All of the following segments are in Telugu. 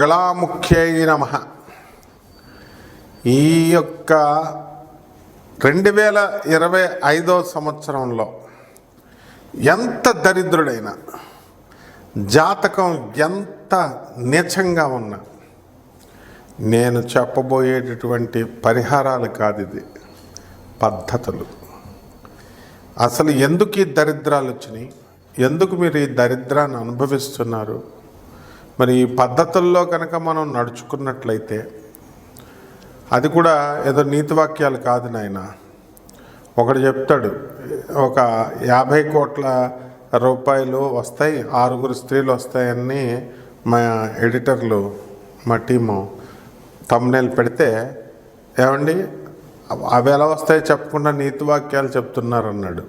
బగలాముఖ్యై నమ. ఈ యొక్క రెండు వేల ఇరవై ఐదో సంవత్సరంలో ఎంత దరిద్రుడైనా జాతకం ఎంత నీచంగా ఉన్నా నేను చెప్పబోయేటటువంటి పరిహారాలు కాదు ఇది పద్ధతులు. అసలు ఎందుకు ఈ దరిద్రాలు వచ్చినాయి ఎందుకు మీరు ఈ దరిద్రాన్ని అనుభవిస్తున్నారు? మరి ఈ పద్ధతుల్లో కనుక మనం నడుచుకున్నట్లయితే అది కూడా ఏదో నీతి వాక్యాలు కాదు నాయన. ఒకడు చెప్తాడు ఒక యాభై కోట్ల రూపాయలు వస్తాయి ఆరుగురు స్త్రీలు వస్తాయని మా ఎడిటర్లు మా టీము తమ్నేలు పెడితే ఏమండి? అవి ఎలా వస్తాయో చెప్పకుండా నీతి వాక్యాలు చెప్తున్నారు అన్నాడు.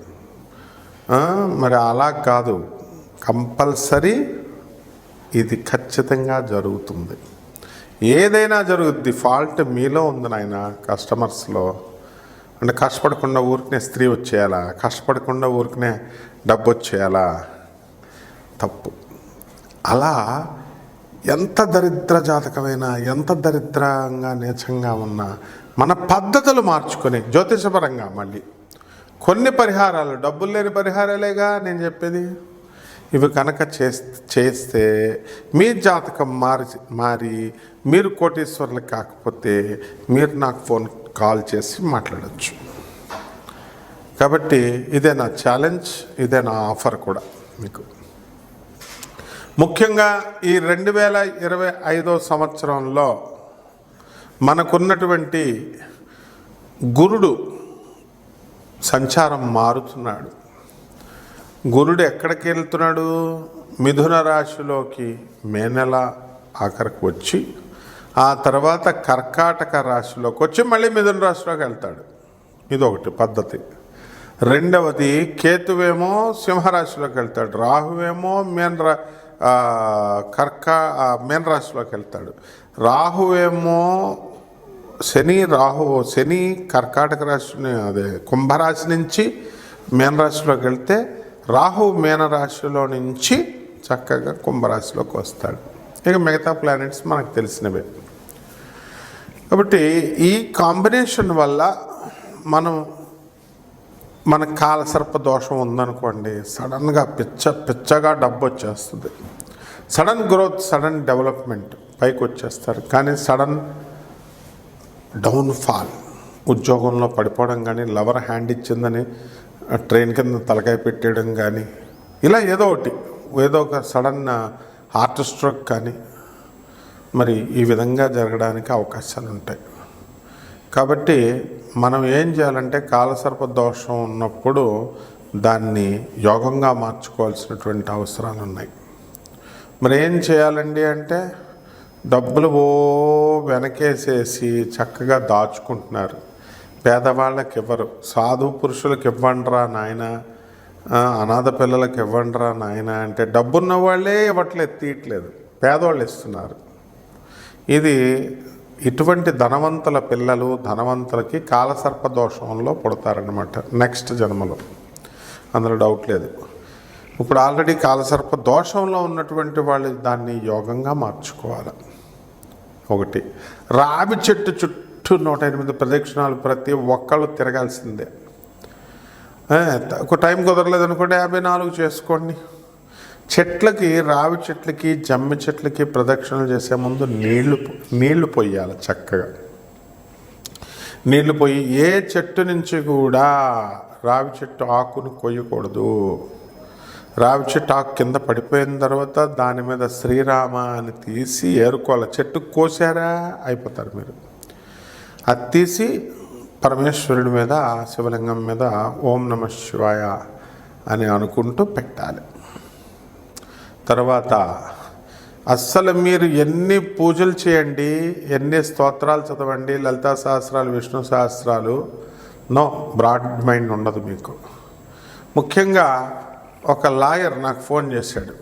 మరి అలా కాదు. కంపల్సరీ ఇది ఖచ్చితంగా జరుగుతుంది. ఏదైనా జరుగుద్ది ఫాల్ట్ మీలో ఉంది నాయన కస్టమర్స్లో. అంటే కష్టపడకుండా ఊరికనే స్త్రీ వచ్చేయాలా? కష్టపడకుండా ఊరికనే డబ్బు వచ్చేయాలా? తప్పు. అలా ఎంత దరిద్ర జాతకమైనా ఎంత దరిద్రంగా నీచంగా ఉన్నా మన పద్ధతులు మార్చుకొని జ్యోతిషపరంగా మళ్ళీ. కొన్ని పరిహారాలు డబ్బులు లేని పరిహారాలేగా నేను చెప్పేది? ఇవి కనుక చేస్తే చేస్తే మీ జాతకం మారి మారి మీరు కోటీశ్వర్లు కాకపోతే మీరు నాకు ఫోన్ కాల్ చేసి మాట్లాడచ్చు. కాబట్టి ఇదే నా ఛాలెంజ్ ఇదే నా ఆఫర్ కూడా మీకు. ముఖ్యంగా ఈ రెండు వేల ఇరవై ఐదో సంవత్సరంలో మనకున్నటువంటి గురుడు సంచారం మారుతున్నాడు. గురుడు ఎక్కడికి వెళ్తున్నాడు? మిథున రాశిలోకి మే నెల ఆఖరికి వచ్చి ఆ తర్వాత కర్కాటక రాశిలోకి వచ్చి మళ్ళీ మిథున రాశిలోకి వెళ్తాడు. ఇది ఒకటి పద్ధతి. రెండవది కేతువేమో సింహరాశిలోకి వెళ్తాడు. రాహువేమో మేన్ రా కర్క కర్కా మేన్ రాశిలోకి వెళ్తాడు. రాహువేమో శని రాహు శని కర్కాటక రాశిని అదే కుంభరాశి నుంచి మేన్ రాశిలోకి వెళ్తే రాహు మీనరాశిలో నుంచి చక్కగా కుంభరాశిలోకి వస్తాడు. ఇక మిగతా ప్లానెట్స్ మనకు తెలిసినవే. కాబట్టి ఈ కాంబినేషన్ వల్ల మనం మన కాలసర్ప దోషం ఉందనుకోండి సడన్గా పిచ్చ పిచ్చగా డబ్బు వచ్చేస్తుంది. సడన్ గ్రోత్ సడన్ డెవలప్మెంట్ పైకి వచ్చేస్తారు. కానీ సడన్ డౌన్ఫాల్ ఉద్యోగంలో పడిపోవడం కానీ లవర్ హ్యాండ్ ఇచ్చిందని ట్రైన్ కింద తలకాయ పెట్టేయడం కానీ ఇలా ఏదో ఒకటి ఏదో ఒక సడన్ హార్ట్ స్ట్రోక్ కానీ మరి ఈ విధంగా జరగడానికి అవకాశాలు ఉంటాయి. కాబట్టి మనం ఏం చేయాలంటే కాలసర్ప దోషం ఉన్నప్పుడు దాన్ని యోగంగా మార్చుకోవాల్సినటువంటి అవసరాలు ఉన్నాయి. మరి ఏం చేయాలండి అంటే డబ్బులు ఓ వెనకేసేసి చక్కగా దాచుకుంటున్నారు. పేదవాళ్ళకి ఇవ్వరు సాధు పురుషులకు ఇవ్వండిరా నాయన అనాథ పిల్లలకి ఇవ్వండిరా నాయన అంటే డబ్బున్న వాళ్ళే ఇవ్వట్లేదు తీయట్లేదు. పేదవాళ్ళు ఇస్తున్నారు. ఇది ఇటువంటి ధనవంతుల పిల్లలు ధనవంతులకి కాలసర్ప దోషంలో పుడతారనమాట నెక్స్ట్ జన్మలో. అందులో డౌట్ లేదు. ఇప్పుడు ఆల్రెడీ కాలసర్ప దోషంలో ఉన్నటువంటి వాళ్ళు దాన్ని యోగంగా మార్చుకోవాలి. ఒకటి రావి చెట్టు చుట్టూ నూట ఎనిమిది ప్రదక్షిణాలు ప్రతి ఒక్కళ్ళు తిరగాల్సిందే. ఒక టైం కుదరలేదు అనుకోండి యాభై నాలుగు చేసుకోండి. చెట్లకి రావి చెట్లకి జమ్మి చెట్లకి ప్రదక్షిణలు చేసే ముందు నీళ్ళు నీళ్ళు పొయ్యాలి చక్కగా. నీళ్ళు పోయి ఏ చెట్టు నుంచి కూడా రావి చెట్టు ఆకును కొయ్యకూడదు. రావి చెట్టు ఆకు కింద పడిపోయిన తర్వాత దాని మీద శ్రీరామ అని తీసి ఏరుకోవాలి. చెట్టు కోసారా? అయిపోతారు మీరు. అది తీసి పరమేశ్వరుడి మీద శివలింగం మీద ఓం నమ శివాయ అని అనుకుంటూ పెట్టాలి. తర్వాత అస్సలు మీరు ఎన్ని పూజలు చేయండి ఎన్ని స్తోత్రాలు చదవండి లలితా సహస్రాలు విష్ణు సహస్రాలు నో బ్రాడ్ మైండ్ ఉండదు మీకు. ముఖ్యంగా ఒక లాయర్ నాకు ఫోన్ చేశాడు.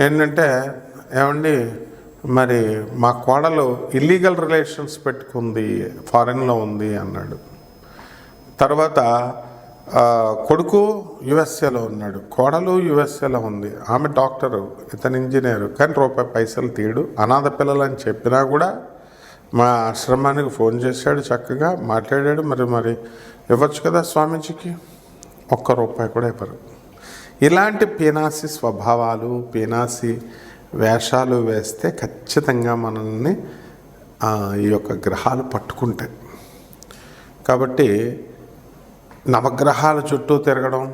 ఏంటంటే ఏమండి మరి మా కోడలు ఇల్లీగల్ రిలేషన్స్ పెట్టుకుంది ఫారెన్లో ఉంది అన్నాడు. తర్వాత కొడుకు యుఎస్ఏలో ఉన్నాడు. కోడలు యుఎస్ఏలో ఉంది. ఆమె డాక్టరు ఇతను ఇంజనీరు. కానీ రూపాయి పైసలు తీయడు. అనాథ పిల్లలు అని చెప్పినా కూడా మా ఆశ్రమానికి ఫోన్ చేశాడు చక్కగా మాట్లాడాడు. మరి మరి ఇవ్వచ్చు కదా స్వామీజీకి? ఒక్క రూపాయి కూడా ఇవ్వరు. ఇలాంటి పీనాసి స్వభావాలు పీనాసి వేషాలు వేస్తే ఖచ్చితంగా మనల్ని ఈ యొక్క గ్రహాలు పట్టుకుంటాయి. కాబట్టి నవగ్రహాల చుట్టూ తిరగడం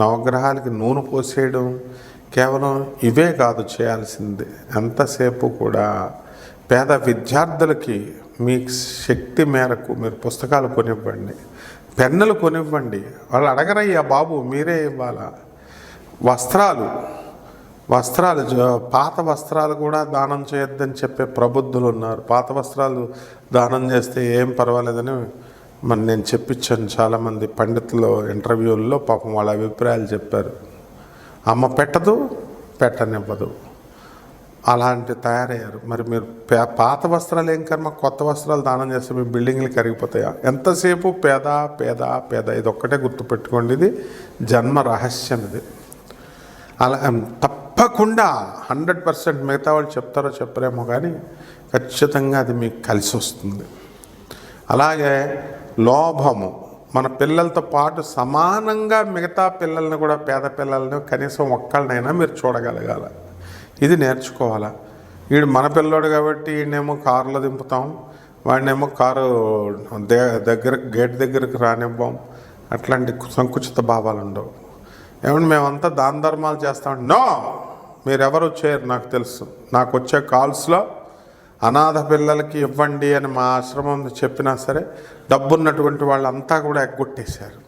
నవగ్రహాలకి నూనె పోసేయడం కేవలం ఇవే కాదు చేయాల్సింది. ఎంతసేపు కూడా పేద విద్యార్థులకి మీ శక్తి మేరకు మీరు పుస్తకాలు కొనివ్వండి పెన్నులు కొనివ్వండి. వాళ్ళు అడగరయ్యా బాబు మీరే ఇవ్వాలా? వస్త్రాలు వస్త్రాలు పాత వస్త్రాలు కూడా దానం చేయొద్దని చెప్పే ప్రబుద్ధులు ఉన్నారు. పాత వస్త్రాలు దానం చేస్తే ఏం పర్వాలేదని మరి నేను చెప్పించాను చాలామంది పండితులు ఇంటర్వ్యూల్లో పాపం వాళ్ళ అభిప్రాయాలు చెప్పారు. అమ్మ పెట్టదు పెట్టనివ్వదు. అలాంటి తయారయ్యారు. మరి మీరు పాత వస్త్రాలు ఏం కర్మ? కొత్త వస్త్రాలు దానం చేస్తే మీ బిల్డింగ్లు కరిగిపోతాయా? ఎంతసేపు? పేద పేద పేద? ఇది ఒక్కటే గుర్తుపెట్టుకోండి. ఇది జన్మ రహస్యం ఇది. అలా తప్పకుండా హండ్రెడ్ పర్సెంట్ మిగతా వాళ్ళు చెప్తారో చెప్పరేమో కానీ ఖచ్చితంగా అది మీకు కలిసి వస్తుంది. అలాగే లోభము. మన పిల్లలతో పాటు సమానంగా మిగతా పిల్లల్ని కూడా పేద పిల్లల్ని కనీసం ఒక్కళ్ళనైనా మీరు చూడగలగాల. ఇది నేర్చుకోవాలా. వీడు మన పిల్లోడు కాబట్టి ఈయనేమో కారులో దింపుతాం వాడినేమో కారు దే- దగ్గర గేట్ దగ్గరికి రానివ్వం. అట్లాంటి సంకుచిత భావాలు ఉండవు ఏమంటే మేమంతా దాన ధర్మాలు చేస్తాం. నో! మీరెవరు వచ్చారు నాకు తెలుసు. నాకు వచ్చే కాల్స్లో అనాథ పిల్లలకి ఇవ్వండి అని మా ఆశ్రమం చెప్పినా సరే డబ్బున్నటువంటి వాళ్ళంతా కూడా ఎగ్గొట్టేశారు.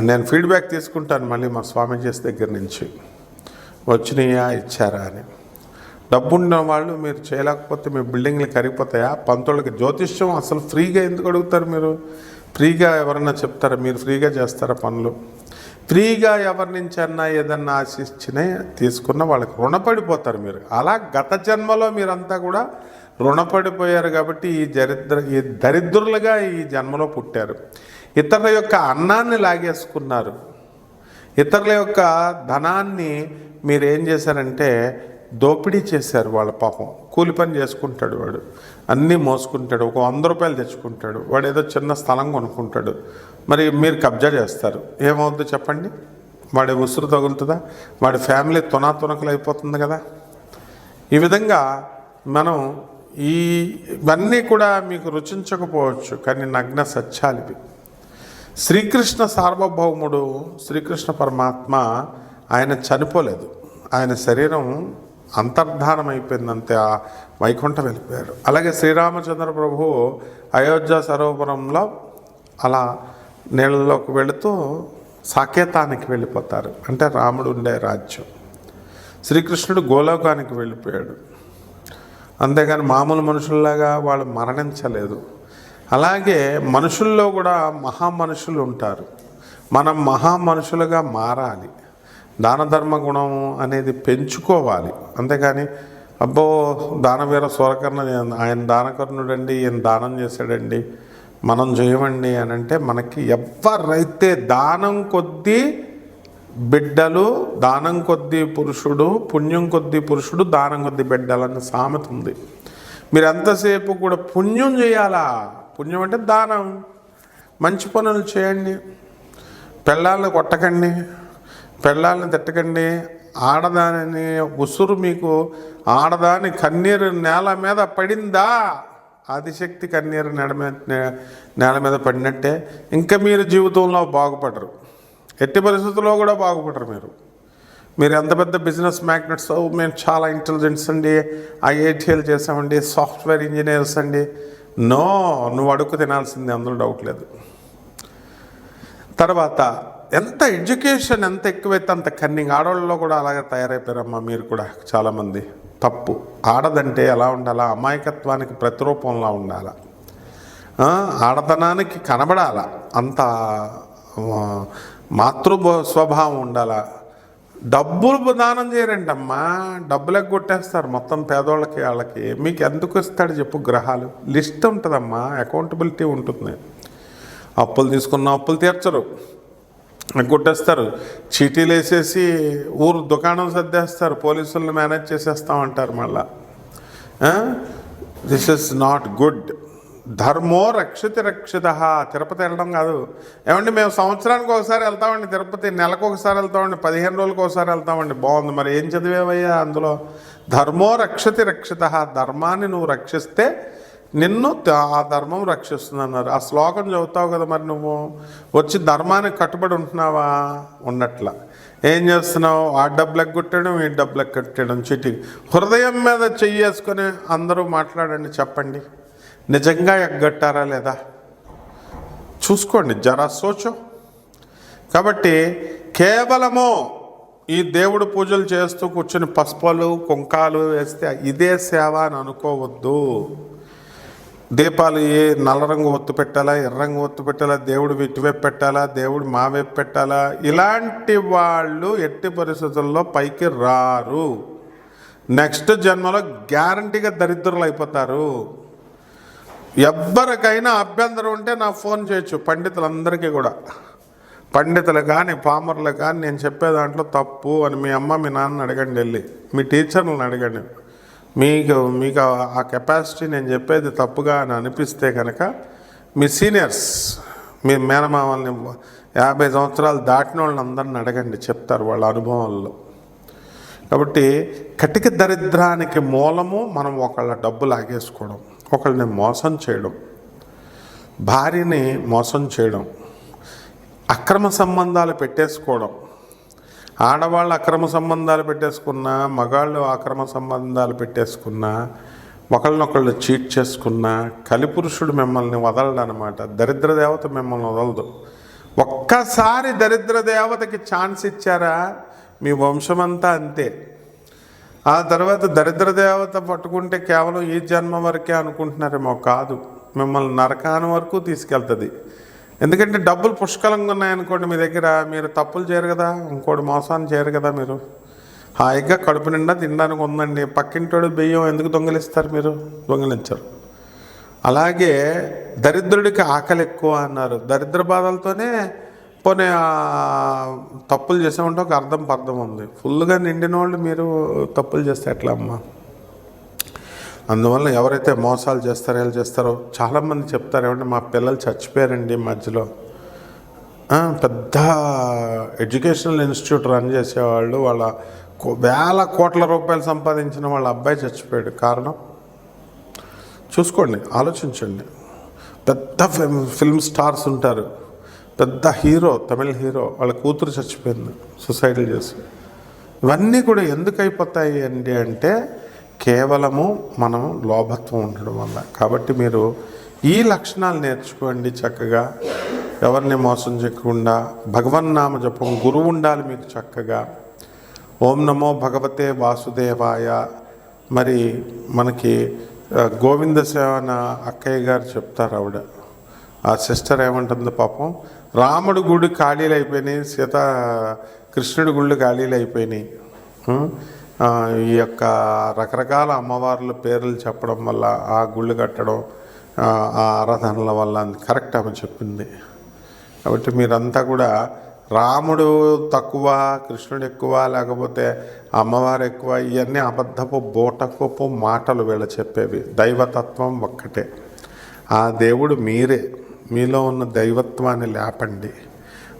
నేను ఫీడ్బ్యాక్ తీసుకుంటాను మళ్ళీ మా స్వామీజీస్ దగ్గర నుంచి. వచ్చినాయా ఇచ్చారా అని. డబ్బున్న వాళ్ళు మీరు చేయలేకపోతే మీ బిల్డింగ్లు కరిగిపోతాయా? పంతులకి జ్యోతిష్యం అసలు ఫ్రీగా ఎందుకు అడుగుతారు మీరు? ఫ్రీగా ఎవరన్నా చెప్తారా? మీరు ఫ్రీగా చేస్తారా పనులు? ఫ్రీగా ఎవరి నుంచి అన్నా ఏదన్నా ఆశించిన తీసుకున్న వాళ్ళకి రుణపడిపోతారు మీరు. అలా గత జన్మలో మీరంతా కూడా రుణపడిపోయారు కాబట్టి ఈ దరిద్ర ఈ దరిద్రులుగా ఈ జన్మలో పుట్టారు. ఇతరుల యొక్క అన్నాన్ని లాగేసుకున్నారు. ఇతరుల యొక్క ధనాన్ని మీరు ఏం చేశారంటే దోపిడీ చేశారు వాళ్ళ పాపం. కూలి పని చేసుకుంటాడు వాడు. అన్నీ మోసుకుంటాడు. ఒక వంద రూపాయలు తెచ్చుకుంటాడు. వాడు ఏదో చిన్న స్థలం కొనుక్కుంటాడు. మరి మీరు కబ్జా చేస్తారు. ఏమవుద్ది చెప్పండి? వాడి ఉసురు తగులుతుందా? వాడి ఫ్యామిలీ తునాతునకలు అయిపోతుంది కదా? ఈ విధంగా మనం ఈ ఇవన్నీ కూడా మీకు రుచించకపోవచ్చు కానీ నగ్న సత్యాలు శ్రీకృష్ణ సార్వభౌముడు శ్రీకృష్ణ పరమాత్మ ఆయన చనిపోలేదు. ఆయన శరీరం అంతర్ధానం అయిపోయిందంతే ఆ వైకుంఠం వెళ్ళిపోయారు అలాగే శ్రీరామచంద్ర ప్రభు అయోధ్య సరోవరంలో అలా నీళ్ళలోకి వెళుతూ సాకేతానికి వెళ్ళిపోతారు. అంటే రాముడు ఉండే రాజ్యం. శ్రీకృష్ణుడు గోలోకానికి వెళ్ళిపోయాడు. అంతేగాని మామూలు మనుషుల్లాగా వాళ్ళు మరణించలేదు. అలాగే మనుషుల్లో కూడా మహా మనుషులు ఉంటారు. మనం మహా మనుషులుగా మారాలి. దాన ధర్మ గుణం అనేది పెంచుకోవాలి. అంతేగాని అబ్బో దానవీర సూరకర్ణ ఆయన దానకర్ణుడండి ఈయన దానం చేశాడండి మనం చేయమండి అని అంటే మనకి ఎవరైతే దానం కొద్దీ బిడ్డలు దానం కొద్దీ పురుషుడు పుణ్యం కొద్దీ పురుషుడు దానం కొద్దీ బిడ్డలన్న సామెత ఉంది. మీరు ఎంతసేపు కూడా పుణ్యం చేయాలా? పుణ్యం అంటే దానం. మంచి పనులు చేయండి. పెళ్ళాలను కొట్టకండి. పెళ్ళాలను తిట్టకండి. ఆడదానిని ఉసురు మీకు ఆడదాని కన్నీరు నేల మీద పడిందా? ఆదిశక్తి కన్నీరు నేల మీద నేల మీద పడినట్టే ఇంకా మీరు జీవితంలో బాగుపడరు. ఎట్టి పరిస్థితుల్లో కూడా బాగుపడరు మీరు. మీరు ఎంత పెద్ద బిజినెస్ మ్యాగ్నెట్స్ మేము చాలా ఇంటెలిజెన్స్ అండి ఐఐటీఎల్ చేసామండి సాఫ్ట్వేర్ ఇంజనీర్స్ అండి. నో నువ్వు అడుక్కు తినాల్సిందే అందులో డౌట్ లేదు. తర్వాత ఎంత ఎడ్యుకేషన్ ఎంత ఎక్కువైతే అంత కన్నింగ్ ఆడవాళ్ళలో కూడా అలాగే తయారైపోయారమ్మా మీరు కూడా చాలామంది. తప్పు. ఆడదంటే ఎలా ఉండాలా? అమాయకత్వానికి ప్రతిరూపంలా ఉండాలా? ఆడతనానికి కనబడాల? అంత మాతృ స్వభావం ఉండాలా? డబ్బులు దానం చేయరంటమ్మా డబ్బులకు కొట్టేస్తారు మొత్తం పేదోళ్ళకి వాళ్ళకి. మీకు ఎందుకు ఇస్తాడు చెప్పు గ్రహాలు? లిస్ట్ ఉంటుందమ్మా. అకౌంటబిలిటీ ఉంటుంది. అప్పులు తీసుకున్న అప్పులు తీర్చరు. కొట్టేస్తారు. చీటీలు వేసేసి ఊరు దుకాణం సర్దేస్తారు. పోలీసులను మేనేజ్ చేసేస్తామంటారు మళ్ళా. దిస్ ఇస్ నాట్ గుడ్ ధర్మో రక్షిత రక్షిత. తిరుపతి వెళ్ళడం కాదు. ఏమండి మేము సంవత్సరానికి ఒకసారి వెళ్తామండి తిరుపతి. నెలకు ఒకసారి వెళ్తామండి. పదిహేను రోజులకు ఒకసారి వెళ్తామండి. బాగుంది. మరి ఏం చదివేవయ్యా అందులో? ధర్మో రక్షతి రక్షిత. ధర్మాన్ని నువ్వు రక్షిస్తే నిన్ను ఆ ధర్మం రక్షిస్తుంది అన్నారు ఆ శ్లోకం చదువుతావు కదా మరి నువ్వు? వచ్చి ధర్మానికి కట్టుబడి ఉంటున్నావా? ఉన్నట్ల. ఏం చేస్తున్నావు? ఆ డబ్బులు ఎగ్గొట్టడం ఈ డబ్బులు కట్టడం చీటింగ్ హృదయం మీద చెయ్యేసుకొని అందరూ మాట్లాడండి చెప్పండి. నిజంగా ఎగ్గట్టారా లేదా? చూసుకోండి జరా సోచం. కాబట్టి కేవలము ఈ దేవుడు పూజలు చేస్తూ కూర్చుని పసుపులు కుంకాలు వేస్తే ఇదే సేవ అని అనుకోవద్దు. దీపాలు ఏ నల్ల రంగు ఒత్తు పెట్టాలా ఎర్ర రంగు ఒత్తు పెట్టాలా దేవుడు ఇటువైపు పెట్టాలా దేవుడు మావైపు పెట్టాలా? ఇలాంటి వాళ్ళు ఎట్టి పరిస్థితుల్లో పైకి రారు. నెక్స్ట్ జన్మలో గ్యారంటీగా దరిద్రులు అయిపోతారు. ఎవ్వరికైనా అభ్యంతరం ఉంటే నా ఫోన్ చేయొచ్చు పండితులందరికీ కూడా. పండితులు కానీ పామర్లు కానీ నేను చెప్పే దాంట్లో తప్పు అని మీ అమ్మ మీ నాన్న అడగండి వెళ్ళి. మీ టీచర్లను అడగండి. మీకు మీకు ఆ- కెపాసిటీ నేను చెప్పేది తప్పుగా అని అనిపిస్తే కనుక మీ సీనియర్స్ మీ మేనమామల్ని యాభై సంవత్సరాలు దాటిన వాళ్ళని అందరిని అడగండి చెప్తారు వాళ్ళ అనుభవాల్లో కాబట్టి కటిక దరిద్రానికి మూలము మనం ఒకళ్ళ డబ్బు లాగేసుకోవడం ఒకళ్ళని మోసం చేయడం భార్యని మోసం చేయడం అక్రమ సంబంధాలు పెట్టేసుకోవడం ఆడవాళ్ళు అక్రమ సంబంధాలు పెట్టేసుకున్నా మగాళ్ళు అక్రమ సంబంధాలు పెట్టేసుకున్నా ఒకళ్ళనొకళ్ళు చీట్ చేసుకున్నా కలిపురుషుడు మిమ్మల్ని వదలడు అనమాట దరిద్ర దేవత మిమ్మల్ని వదలదు. ఒక్కసారి దరిద్ర దేవతకి ఛాన్స్ ఇచ్చారా? మీ వంశమంతా అంతే. ఆ తర్వాత దరిద్ర దేవత పట్టుకుంటే కేవలం ఈ జన్మ వరకే అనుకుంటున్నారేమో కాదు. మిమ్మల్ని నరకాని వరకు తీసుకెళ్తుంది. ఎందుకంటే డబ్బులు పుష్కలంగా ఉన్నాయనుకోండి మీ దగ్గర మీరు తప్పులు చేయరు కదా ఇంకోటి మోసాన్ని చేయరు కదా మీరు. హాయిగా కడుపు నిండా తినడానికి ఉందండి. పక్కింటోడు బియ్యం ఎందుకు దొంగలిస్తారు మీరు? దొంగలించరు. అలాగే దరిద్రుడికి ఆకలి ఎక్కువ అన్నారు. దరిద్ర బాధలతోనే పోనీ తప్పులు తప్పులు చేసామంటే ఒక అర్థం పర్థం ఉంది. ఫుల్గా నిండిన వాళ్ళు మీరు తప్పులు చేస్తే ఎట్లా అమ్మా అందువల్ల ఎవరైతే మోసాలు చేస్తారో ఎలా చేస్తారో చాలామంది చెప్తారు ఏమంటే మా పిల్లలు చచ్చిపోయారండి మధ్యలో. పెద్ద ఎడ్యుకేషనల్ ఇన్స్టిట్యూట్ రన్ చేసేవాళ్ళు వాళ్ళ కో- వేల కోట్ల రూపాయలు సంపాదించిన వాళ్ళ అబ్బాయి చచ్చిపోయాడు. కారణం? చూసుకోండి ఆలోచించండి. పెద్ద ఫిల్మ్ ఫిల్మ్ స్టార్స్ ఉంటారు. పెద్ద హీరో తమిళ హీరో వాళ్ళ కూతురు చచ్చిపోయింది సూసైడ్ చేసి. ఇవన్నీ కూడా ఎందుకు అయిపోతాయి అండి అంటే కేవలము మనం లోభత్వం ఉండడం వల్ల. కాబట్టి మీరు ఈ లక్షణాలు నేర్చుకోండి చక్కగా. ఎవరిని మోసం చేయకుండా భగవన్నామ జపం గురువు ఉండాలి మీకు చక్కగా. ఓం నమో భగవతే వాసుదేవాయ. మరి మనకి గోవింద సేవన అక్కయ్య గారు చెప్తారు ఆవిడ. ఆ సిస్టర్ ఏమంటుంది పాపం రాముడు గుడి ఖాళీలు అయిపోయినాయి సీత కృష్ణుడి గుళ్ళు ఖాళీలు అయిపోయినాయి. ఈ యొక్క రకరకాల అమ్మవార్ల పేర్లు చెప్పడం వల్ల ఆ గుళ్ళు కట్టడం ఆ, ఆరాధనల వల్ల కరెక్ట్ ఆమె చెప్పింది. కాబట్టి మీరంతా కూడా రాముడు తక్కువ కృష్ణుడు ఎక్కువ లేకపోతే అమ్మవారు ఎక్కువ ఇవన్నీ అబద్ధపు బోటకపు మాటలు వీళ్ళు చెప్పేవి. దైవతత్వం ఒక్కటే. ఆ దేవుడు మీరే. మీలో ఉన్న దైవత్వాన్ని లేపండి.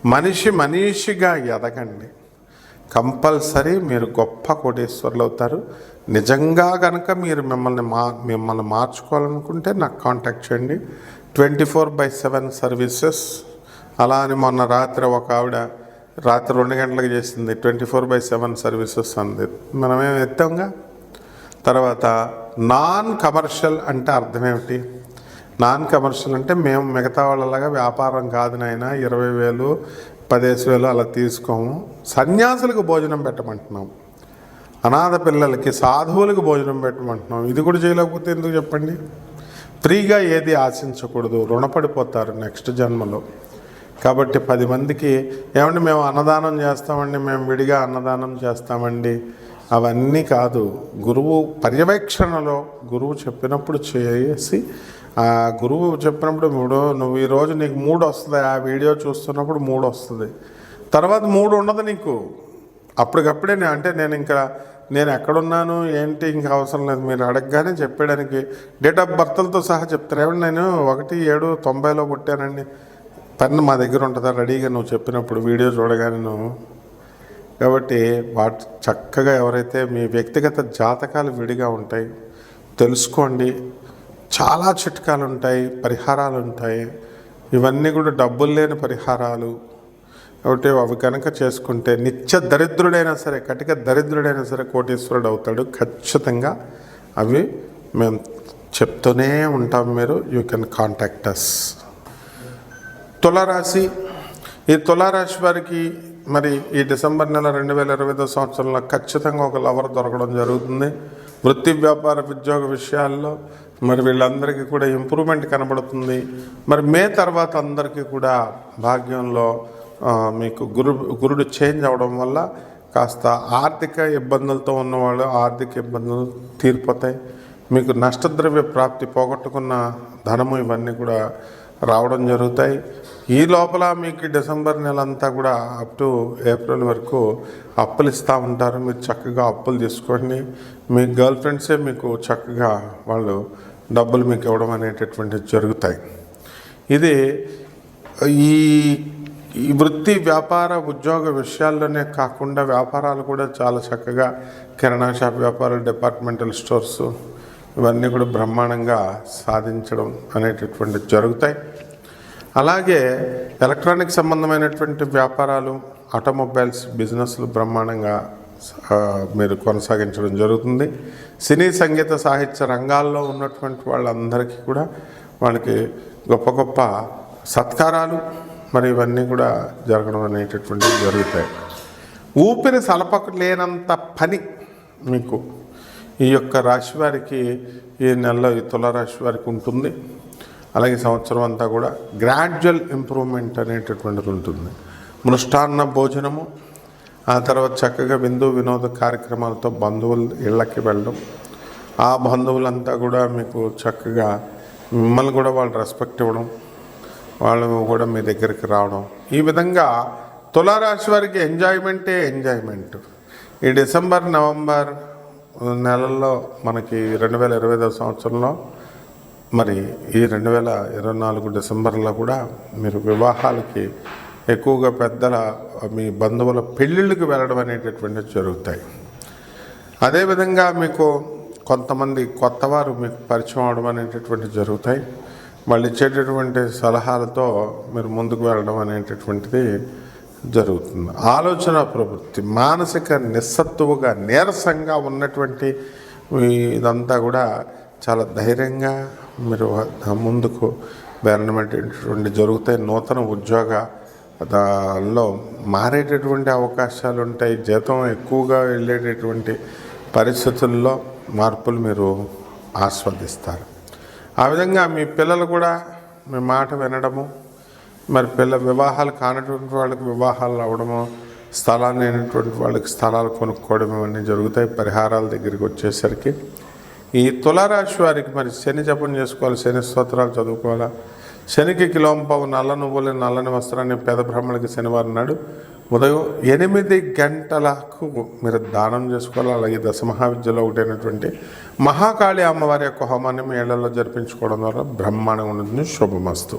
మనిషి మనిషిగా ఎదగండి. కంపల్సరీ మీరు గొప్ప కోటేశ్వర్లు అవుతారు. నిజంగా కనుక మీరు మిమ్మల్ని మా మిమ్మల్ని మార్చుకోవాలనుకుంటే నాకు కాంటాక్ట్ చేయండి. Twenty four by seven services. అలా అని మొన్న రాత్రి ఒక ఆవిడ రాత్రి రెండు గంటలకు చేసింది. Twenty four by seven services అంది. మనమేం ఎత్తాంగా? తర్వాత నాన్ కమర్షియల్ అంటే అర్థం ఏమిటి? నాన్ కమర్షియల్ అంటే మేము మిగతా వాళ్ళలాగా వ్యాపారం కాదు నాయన. ఇరవై వేలు పదేసి వేలు అలా తీసుకోము. సన్యాసులకు భోజనం పెట్టమంటున్నాం. అనాథ పిల్లలకి సాధువులకు భోజనం పెట్టమంటున్నాం. ఇది కూడా చేయలేకపోతే ఎందుకు చెప్పండి? ఫ్రీగా ఏది ఆశించకూడదు. రుణపడిపోతారు నెక్స్ట్ జన్మలో. కాబట్టి పది మందికి ఏమండి మేము అన్నదానం చేస్తామండి మేము విడిగా అన్నదానం చేస్తామండి. అవన్నీ కాదు. గురువు పర్యవేక్షణలో గురువు చెప్పినప్పుడు చేసి ఆ గురువు చెప్పినప్పుడు మూడు నువ్వు ఈరోజు నీకు మూడు వస్తుంది ఆ వీడియో చూస్తున్నప్పుడు మూడు వస్తుంది. తర్వాత మూడు ఉండదు నీకు. అప్పటికప్పుడే అంటే నేను ఇంకా నేను ఎక్కడున్నాను ఏంటి ఇంకా అవసరం లేదు మీరు అడగగానే చెప్పేయడానికి డేట్ ఆఫ్ బర్త్లతో సహా చెప్తారు. ఏమంటే నేను ఒకటి ఏడు తొంభైలో పుట్టానండి. పెన్ మా దగ్గర ఉంటుందా? రెడీగా నువ్వు చెప్పినప్పుడు వీడియో చూడగానే నువ్వు కాబట్టి వాటి చక్కగా ఎవరైతే మీ వ్యక్తిగత జాతకాలు విడిగా ఉంటాయి తెలుసుకోండి. చాలా చిట్కాలు ఉంటాయి పరిహారాలు ఉంటాయి. ఇవన్నీ కూడా డబ్బులు లేని పరిహారాలు. కాబట్టి అవి కనుక చేసుకుంటే నిత్య దరిద్రుడైనా సరే కటిక దరిద్రుడైనా సరే కోటీశ్వరుడు అవుతాడు. ఖచ్చితంగా అవి మేము చెప్తూనే ఉంటాం మీరు. యూ కెన్ కాంటాక్ట్ అస్ తులారాశి. ఈ తులారాశి వారికి మరి ఈ డిసెంబర్ నెల రెండు వేల ఇరవై ఐదో సంవత్సరంలో ఖచ్చితంగా ఒక లవర్ దొరకడం జరుగుతుంది. వృత్తి వ్యాపార ఉద్యోగ విషయాల్లో మరి వీళ్ళందరికీ కూడా ఇంప్రూవ్మెంట్ కనబడుతుంది. మరి మే తర్వాత అందరికీ కూడా భాగ్యంలో మీకు గురు గురుడు చేంజ్ అవడం వల్ల కాస్త ఆర్థిక ఇబ్బందులతో ఉన్నవాళ్ళు ఆర్థిక ఇబ్బందులు తీరిపోతాయి. మీకు నష్టద్రవ్య ప్రాప్తి పోగొట్టుకున్న ధనము ఇవన్నీ కూడా రావడం జరుగుతాయి. ఈ లోపల మీకు డిసెంబర్ నెల అంతా కూడా అప్ టు ఏప్రిల్ వరకు అప్పులు ఇస్తూ ఉంటారు. మీరు చక్కగా అప్పులు తీసుకోండి. మీ గర్ల్ ఫ్రెండ్సే మీకు చక్కగా వాళ్ళు డబ్బులు మీకు ఇవ్వడం అనేటటువంటివి జరుగుతాయి. ఇది ఈ ఈ వృత్తి వ్యాపార ఉద్యోగ విషయాల్లోనే కాకుండా వ్యాపారాలు కూడా చాలా చక్కగా కిరాణా షాప్ వ్యాపారాలు డిపార్ట్మెంటల్ స్టోర్స్ ఇవన్నీ కూడా బ్రహ్మాండంగా సాధించడం అనేటటువంటి జరుగుతాయి. అలాగే ఎలక్ట్రానిక్ సంబంధమైనటువంటి వ్యాపారాలు ఆటోమొబైల్స్ బిజినెస్లు బ్రహ్మాండంగా మీరు కొనసాగించడం జరుగుతుంది. సినీ సంగీత సాహిత్య రంగాల్లో ఉన్నటువంటి వాళ్ళందరికీ కూడా వాళ్ళకి గొప్ప గొప్ప సత్కారాలు మరి ఇవన్నీ కూడా జరగడం అనేటటువంటివి జరుగుతాయి. ఊపిరి సలపకు లేనంత పని మీకు ఈ యొక్క రాశి వారికి ఈ నెలలో ఈ తులరాశి వారికి ఉంటుంది. అలాగే సంవత్సరం అంతా కూడా గ్రాడ్యువల్ ఇంప్రూవ్మెంట్ అనేటటువంటిది ఉంటుంది. మృష్టాన్న భోజనము ఆ తర్వాత చక్కగా విందు వినోద కార్యక్రమాలతో బంధువులు ఇళ్ళకి వెళ్ళడం. ఆ బంధువులంతా కూడా మీకు చక్కగా మిమ్మల్ని కూడా వాళ్ళు రెస్పెక్ట్ ఇవ్వడం వాళ్ళు కూడా మీ దగ్గరికి రావడం. ఈ విధంగా తులారాశి వారికి ఎంజాయ్మెంటే ఎంజాయ్మెంట్ ఈ డిసెంబర్ నవంబర్ నెలల్లో మనకి రెండు వేల ఇరవై ఐదవ సంవత్సరంలో మరి ఈ రెండు వేల ఇరవై నాలుగు డిసెంబర్లో కూడా మీరు వివాహాలకి ఎక్కువగా పెద్దల మీ బంధువుల పెళ్ళిళ్ళకి వెళ్ళడం అనేటటువంటివి జరుగుతాయి. అదేవిధంగా మీకు కొంతమంది కొత్తవారు మీకు పరిచయం అవడం అనేటటువంటి జరుగుతాయి. వాళ్ళు ఇచ్చేటటువంటి సలహాలతో మీరు ముందుకు వెళ్ళడం అనేటటువంటిది జరుగుతుంది. ఆలోచన ప్రవృత్తి మానసిక నిస్సత్తువుగా నీరసంగా ఉన్నటువంటి ఇదంతా కూడా చాలా ధైర్యంగా మీరు ముందుకు వెళ్ళినటువంటి జరుగుతాయి. నూతన ఉద్యోగ దానిలో మారేటటువంటి అవకాశాలు ఉంటాయి. జీతం ఎక్కువగా వెళ్ళేటటువంటి పరిస్థితుల్లో మార్పులు మీరు ఆస్వాదిస్తారు. ఆ విధంగా మీ పిల్లలు కూడా మీ మాట వినడము మరి పిల్ల వివాహాలు కానటువంటి వాళ్ళకి వివాహాలు అవడము స్థలాన్ని లేనటువంటి వాళ్ళకి స్థలాలు కొనుక్కోవడం ఇవన్నీ జరుగుతాయి. పరిహారాల దగ్గరికి వచ్చేసరికి ఈ తులారాశి వారికి మరి శని జపం చేసుకోవాలి శని స్తోత్రాలు చదువుకోవాలా? శనికి కిలోంపవు నల్ల నువ్వులు నల్లని వస్త్రాన్ని పేద బ్రాహ్మణులకి శనివారం నాడు. ఉదయం ఎనిమిది గంటలకు మీరు దానం చేసుకోవాలి? అలాగే దశ మహావిద్యలో ఒకటైనటువంటి మహాకాళి అమ్మవారి యొక్క హోమాన్ని మీ ఇళ్ళలో జరిపించుకోవడం ద్వారా బ్రహ్మాండంగా ఉంటుంది శుభమస్తు.